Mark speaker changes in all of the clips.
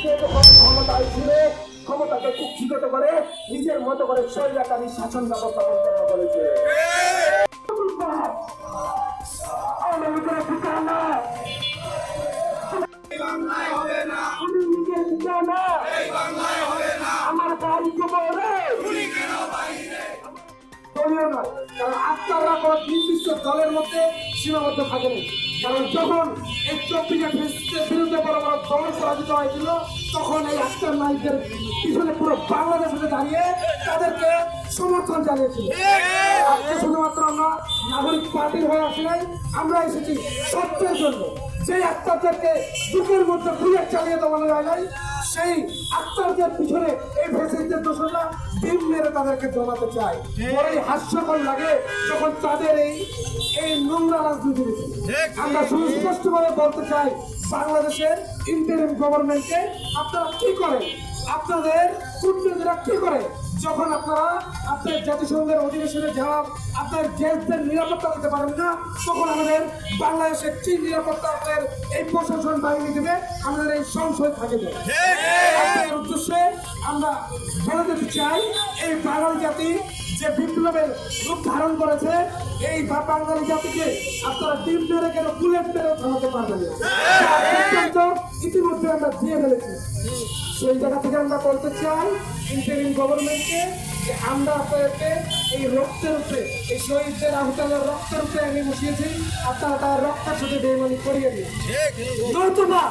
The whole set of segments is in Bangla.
Speaker 1: সে যখন ক্ষমতায় ছিল, ক্ষমতাকে কুক্ষিগত করে, নিজের মতো করে স্বৈরাচারী শাসন ব্যবস্থা সম্পন্ন খবরে দলীয় নয় কারণ নির্দিষ্ট দলের মধ্যে সীমাবদ্ধ থাকেনি। কারণ যখন এই চব্বিশে বিরুদ্ধে বড় বড় দল পরাজিত হয়েছিল, তখন এই আক্তার নাইকদের পিছনে পুরো বাংলাদেশে দাঁড়িয়ে তাদেরকে সমর্থন জানিয়েছিল। আজকে শুধুমাত্র আমরা নাগরিক পার্টির হয়ে আসি নাই, আমরা এসেছি সত্যের জন্য। সেই আক্তারদেরকে বুকের মধ্যে বুলেট চালিয়ে দেওয়ানো যায় নাই, সেই আক্তারদের পিছনে এই ফেসিস্টের দোষরা ডিম মেরে তাদেরকে দমাতে চায়। বড়ই হাস্যকর লাগে যখন তাদের এই এই নোংরা রাজনীতি। আমরা সুস্পষ্টভাবে বলতে চাই বাংলাদেশের ইন্টারিম গভর্নমেন্টকে আপনারা কি করেন? আপনাদের কূটনীতিরা কি করে? যখন আপনারা আপনার জাতিসংঘের অধিবেশনে যাওয়া আপনার দেশদের নিরাপত্তা দিতে পারেন না তখন আমাদের বাংলাদেশের কি নিরাপত্তা আপনার এই প্রশাসন বাহিনী দেবে? আমাদের এই সংশয় থাকে উদ্দেশ্যে আমরা বলে দিতে চাই এই বাঙালি জাতি যে বিপ্লবের রূপ ধারণ করেছে এই বাঙালি জাতিকে আপনারা ডিম মেরে কেন বুলেট মেরেও থামাতে পারবেন না? ইতিমধ্যে আমরা দিয়ে ফেলেছি। সেই জায়গা থেকে আমরা বলতে চাই ইন্টারিম গভর্নমেন্টকে যে আমরা আপনাদেরকে এই রক্তের উপরে এই শহীদদের আহতালের রক্তের উপরে আমি বসিয়েছি আপনারা তার রক্তের সাথে বেমানি করিয়ে দিন। নয়তোবা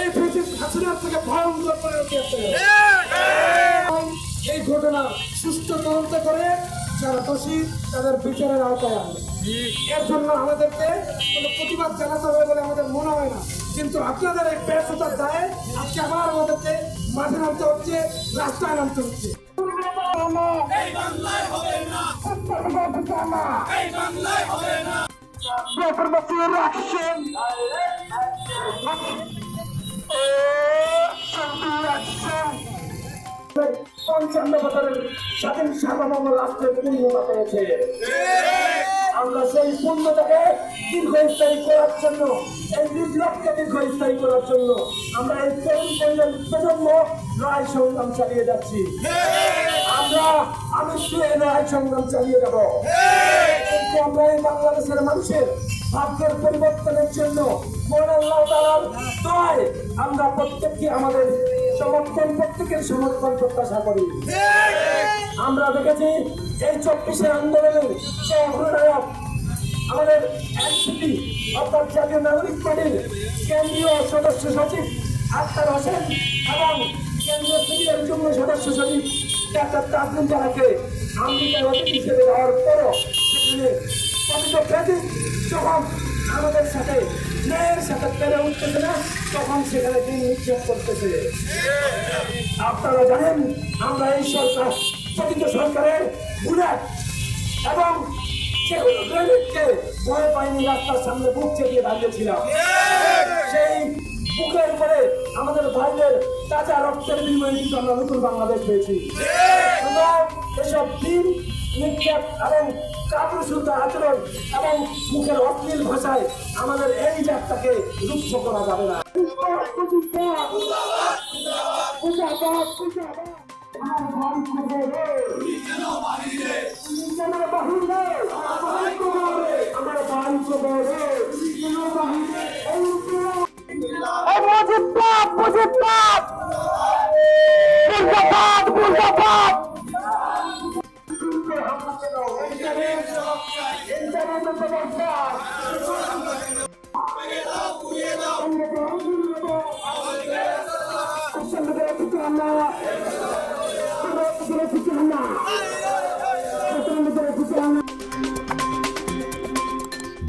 Speaker 1: এই ব্রিটিশ হাসিনার থেকে ভয়ঙ্কর পরিণতি আসতে এই ঘটনা সুষ্ঠু তদন্ত করে যারা দোষী তাদের বিচারের আওতায় আনবে। এর জন্য আমাদেরকে কোনো প্রতিবাদ জানাতে হবে বলে আমাদের মনে হয় না। কিন্তু আপনাদের এই ব্যর্থতার দায়ে আজকে আবার আমাদেরকে মাঠে নামতে হচ্ছে রাস্তায় নামতে হচ্ছে। action! স্বাধীন সার্বভৌম রাষ্ট্রের পূর্ণতা পেয়েছে। আমরা সেই পূর্ণতাকে দীর্ঘস্থায়ী করার জন্য, এই বিপ্লবকে দীর্ঘস্থায়ী করার জন্য আমরা এই তরুণ প্রজন্ম লড়াই সংগ্রাম চালিয়ে যাচ্ছি। আমরা, আমি শুয়ে লড়াই সংগ্রাম চালিয়ে যাব। কিন্তু আমরা এই বাংলাদেশের মানুষের ভাগ্যের পরিবর্তনের জন্য মহান আল্লাহ তাআলার দয় আমরা প্রত্যেককে আমাদের সমর্থন প্রত্যেকের সমর্থন প্রত্যাশা করি। আমরা দেখেছি এই চব্বিশে আন্দোলনে যে অগ্রনায়ক আমাদের এনসিপি, অর্থাৎ জাতীয় নাগরিক পার্টির কেন্দ্রীয় সদস্য সচিব আখতার হোসেন এবং কেন্দ্রীয় সিভিলের যুগ্ম সদস্য সচিব ডাক্তার তাজমিন তারাকে আমেরিকার অতিথি হিসেবে যাওয়ার পরও সেখানে যখন আমাদের সাথে ন্যায়ের সাথে উঠতেছে না, তখন সেখানে দিন নিক্ষেপ করতেছে। আপনারা জানেন, আমরা এই সরকার প্রকৃত সরকারের বুলেট এবং গ্রেনেডকে ভয় পাইনি, রাস্তার সামনে বুক চেপিয়ে দাঁড়িয়েছিলাম। সেই বুকের উপরে আমাদের ভাইদের তাজা রক্তের বিনিময়ে কিন্তু আমরা নতুন বাংলাদেশ পেয়েছি। এসব দিন নিক্ষেপ এবং কাপুরুষতা আচরণ এবং মুখের অশ্লীল ভাষায় আমাদের এই যাত্রাকে রুদ্ধ করা যাবে না মুজাবাদ, মুজাবাদ। আমার